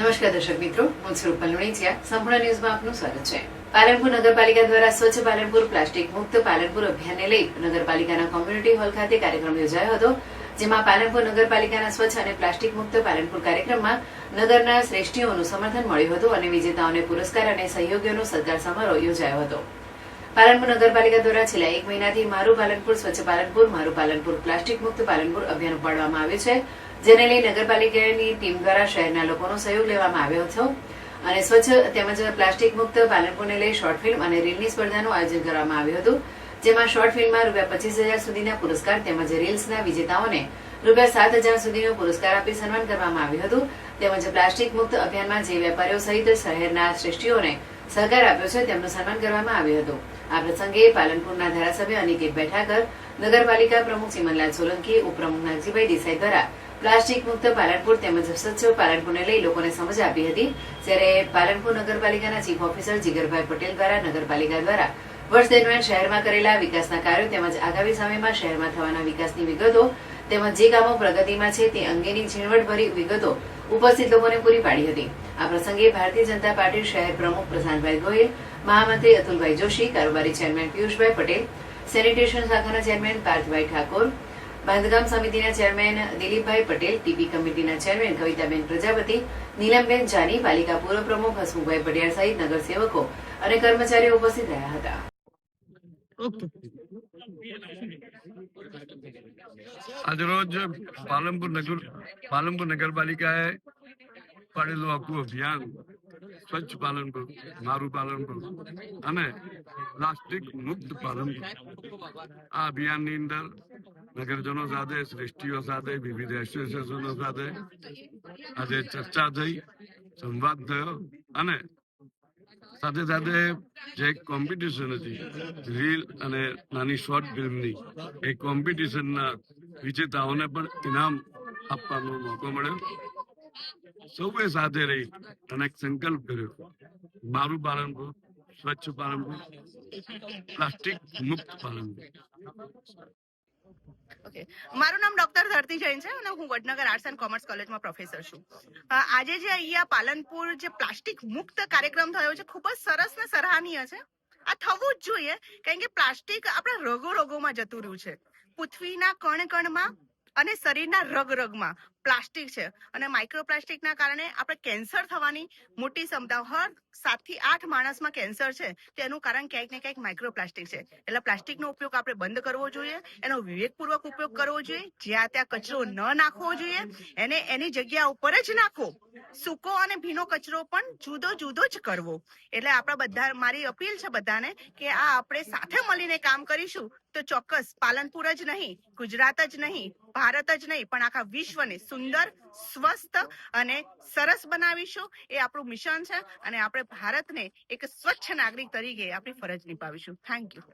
નમસ્કાર દર્શક મિત્રો, હું છું રૂપલ લુણીચિયા. સંપૂર્ણ ન્યૂઝમાં આપનું સ્વાગત છે. પાલનપુર નગરપાલિકા દ્વારા સ્વચ્છ પાલનપુર પ્લાસ્ટિક મુક્ત પાલનપુર અભિયાનને લઈ નગરપાલિકાના કોમ્યુનિટી હોલ ખાતે કાર્યક્રમ યોજાયો હતો, જેમાં પાલનપુર નગરપાલિકાના સ્વચ્છ અને પ્લાસ્ટિક મુક્ત પાલનપુર કાર્યક્રમમાં નગરના શ્રેષ્ઠીઓનું સમર્થન મળ્યું હતું અને વિજેતાઓને પુરસ્કાર અને સહયોગીઓનો સત્કાર સમારોહ યોજાયો હતો. પાલનપુર નગરપાલિકા દ્વારા છેલ્લા એક મહિનાથી મારું પાલનપુર, સ્વચ્છ પાલનપુર, મારું પાલનપુર પ્લાસ્ટિક મુક્ત પાલનપુર અભિયાન ઉપાડવામાં આવ્યું છે, જેને લઈ નગરપાલિકાની ટીમ દ્વારા શહેરના લોકોનો સહયોગ લેવામાં આવ્યો હતો. અને સ્વચ્છ તેમજ પ્લાસ્ટિક મુક્ત પાલનપુરને લઈ શોર્ટ ફિલ્મ અને રીલની સ્પર્ધાનું આયોજન કરવામાં આવ્યું હતું, જેમાં શોર્ટ ફિલ્મમાં રૂપિયા પચીસ હજાર સુધીના પુરસ્કાર તેમજ રીલ્સના વિજેતાઓને રૂપિયા સાત હજાર સુધીનો પુરસ્કાર આપી સન્માન કરવામાં આવ્યું હતું. તેમજ પ્લાસ્ટિક મુક્ત અભિયાનમાં જે વેપારીઓ સહિત શહેરના શ્રેષ્ઠીઓને સહકાર આપ્યો છે, તેમનું સન્માન કરવામાં આવ્યું હતું. આ પ્રસંગે પાલનપુરના ધારાસભ્ય અનિકેત બેઠાકર, નગરપાલિકા પ્રમુખ ચિમનલાલ સોલંકી, ઉપપ્રમુખ નાગજીભાઈ દેસાઈ દ્વારા પ્લાસ્ટિક મુક્ત પાલનપુર તેમજ સ્વચ્છ પાલનપુરને લઈ લોકોને સમજ આપી હતી. જ્યારે પાલનપુર નગરપાલિકાના ચીફ ઓફિસર જીગરભાઈ પટેલ દ્વારા નગરપાલિકા દ્વારા વર્ષ દરમિયાન શહેરમાં કરેલા વિકાસના કાર્યો તેમજ આગામી સમયમાં શહેરમાં થવાના વિકાસની વિગતો તેમજ જે કામો પ્રગતિમાં છે તે અંગેની ઝીણવટભરી વિગતો ઉપસ્થિત લોકોને પૂરી પાડી હતી. આ પ્રસંગે ભારતીય જનતા પાર્ટી શહેર પ્રમુખ પ્રશાંતભાઈ ગોયલ મહામંત્રી અતુલભાઈ જોશી, કારોબારી ચેરમેન પિયુષભાઈ પટેલ, સેનિટેશન શાખાના ચેરમેન પાર્થભાઈ ઠાકોર, બાંધકામ સમિતિના ચેરમેન દિલીપભાઈ પટેલ, ટીપી કમિટીના ચેરમેન કવિતાબેન પ્રજાપતિ, નીલમબેન જાની, પાલિકા પૂર્વ પ્રમુખ હસમુખભાઈ પટિયાર સહિત નગરસેવકો અને કર્મચારીઓ ઉપસ્થિત રહ્યા હતા. આજરોજ પાલનપુર નગર પાલનપુર નગરપાલિકાએ પાડેલું આખું અભિયાન સ્વચ્છ પાલનપુર, મારું પાલનપુર અને પ્લાસ્ટિક મુક્ત પાલનપુર. આ અભિયાનની અંદર નગરજનો સાથે, શ્રેષ્ઠીઓ સાથે, વિવિધ એસોસિએશનો સાથે આજે ચર્ચા થઈ, સંવાદ થયો અને સાથે સાથે જે કોમ્પિટિશન હતી રીલ અને નાની શોર્ટ ફિલ્મની એ કોમ્પિટિશનના વિજેતાઓને પણ ઇનામ આપવાનો મોકો મળ્યો. સૌએ સાથે રહી અને એક સંકલ્પ કર્યો. મારું પાલનપુર સ્વચ્છ પાલનપુર પ્લાસ્ટિક મુક્ત પાલનપુર ઓકે મારું નામ ડોક્ટર ધરતી જૈન છે અને હું વડનગર આર્ટ્સ એન્ડ કોમર્સ કોલેજમાં પ્રોફેસર છું. આજે જે અહીંયા પાલનપુર જે પ્લાસ્ટિક મુક્ત કાર્યક્રમ થયો છે, ખૂબ જ સરસ ને સરાહનીય છે. આ થવું જ જોઈએ, કારણ કે પ્લાસ્ટિક આપણા રગો રોગોમાં જતું રહ્યું છે. પૃથ્વીના કણ કણમાં અને શરીરના રગ રગમાં. પ્લાસ્ટિક છે. અને માઇક્રોપ્લાસ્ટિકના કારણે આપણે કેન્સર થવાની મોટી ક્ષમતા હર સાતથી આઠ માણસમાં કેન્સર છે. તેનું કારણ ક્યાંક ને ક્યાંક માઇક્રોપ્લાસ્ટિક છે. એટલે પ્લાસ્ટિકનો ઉપયોગ આપણે બંધ કરવો જોઈએ. એનો વિવેકપૂર્વક ઉપયોગ કરવો જોઈએ. જ્યાં ત્યાં કચરો ન નાખવો જોઈએ. એને એની જગ્યા ઉપર જ નાખવો સૂકો અને ભીનો કચરો પણ જુદો જુદો જ કરવો. એટલે આપણા બધા, મારી અપીલ છે બધાને કે આ આપણે સાથે મળીને કામ કરીશું. તો ચોક્કસ પાલનપુર જ નહીં, ગુજરાત જ નહીં, ભારત જ નહીં, પણ આખા વિશ્વને સુંદર, સ્વસ્થ અને સરસ બનાવીશું. એ આપણું મિશન છે અને આપણે ભારતને એક સ્વચ્છ નાગરિક તરીકે આપણી ફરજ નિભાવીશું. Thank you